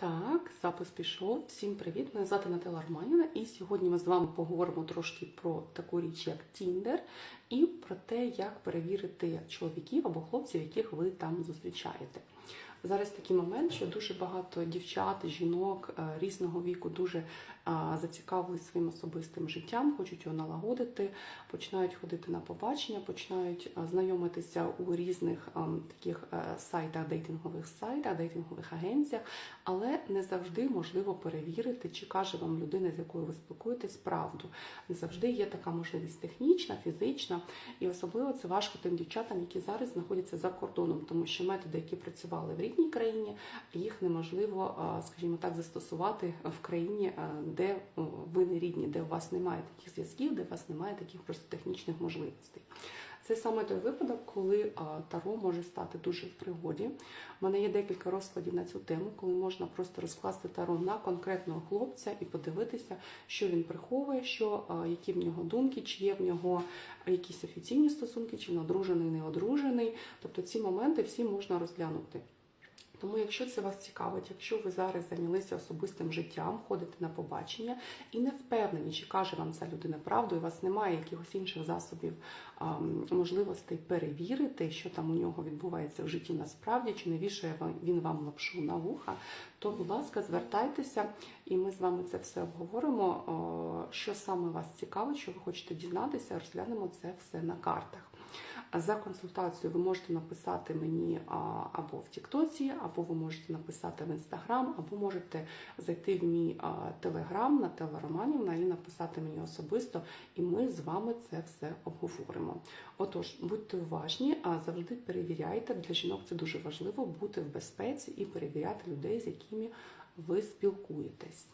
Так, запис пішов. Всім привіт! Мене звати Наталя Романіна, і сьогодні ми з вами поговоримо трошки про таку річ, як Тіндер, і про те, як перевірити чоловіків або хлопців, яких ви там зустрічаєте. Зараз такий момент, що дуже багато дівчат, жінок е, різного віку дуже е, зацікавились своїм особистим життям, хочуть його налагодити, починають ходити на побачення, починають е, знайомитися у різних ем, таких сайтах, дейтингових сайтах, дейтингових агенціях, але не завжди можливо перевірити, чи каже вам людина, з якою ви спілкуєтесь, правду. Не завжди є така можливість технічна, фізична, і особливо це важко тим дівчатам, які зараз знаходяться за кордоном, тому що методи, які працювали в рідній країні, їх неможливо, скажімо так, застосувати в країні, де ви не рідні, де у вас немає таких зв'язків, де у вас немає таких просто технічних можливостей. Це саме той випадок, коли таро може стати дуже в пригоді. У мене є декілька розкладів на цю тему, коли можна просто розкласти таро на конкретного хлопця і подивитися, що він приховує, що, які в нього думки, чи є в нього якісь офіційні стосунки, чи він одружений, не одружений. Тобто ці моменти всі можна розглянути. Тому, якщо це вас цікавить, якщо ви зараз зайнялися особистим життям, ходите на побачення і не впевнені, чи каже вам ця людина правду, і у вас немає якихось інших засобів можливостей перевірити, що там у нього відбувається в житті насправді, чи не вішає він вам лапшу на вуха, то, будь ласка, звертайтеся, і ми з вами це все обговоримо. Що саме вас цікавить, що ви хочете дізнатися, розглянемо це все на картах. За консультацією ви можете написати мені або в Тіктоці, або ви можете написати в Інстаграм, або можете зайти в мій Телеграм на Телероманівна і написати мені особисто, і ми з вами це все обговоримо. Отож, будьте уважні, а завжди перевіряйте. Для жінок це дуже важливо бути в безпеці і перевіряти людей, з якими ви спілкуєтесь.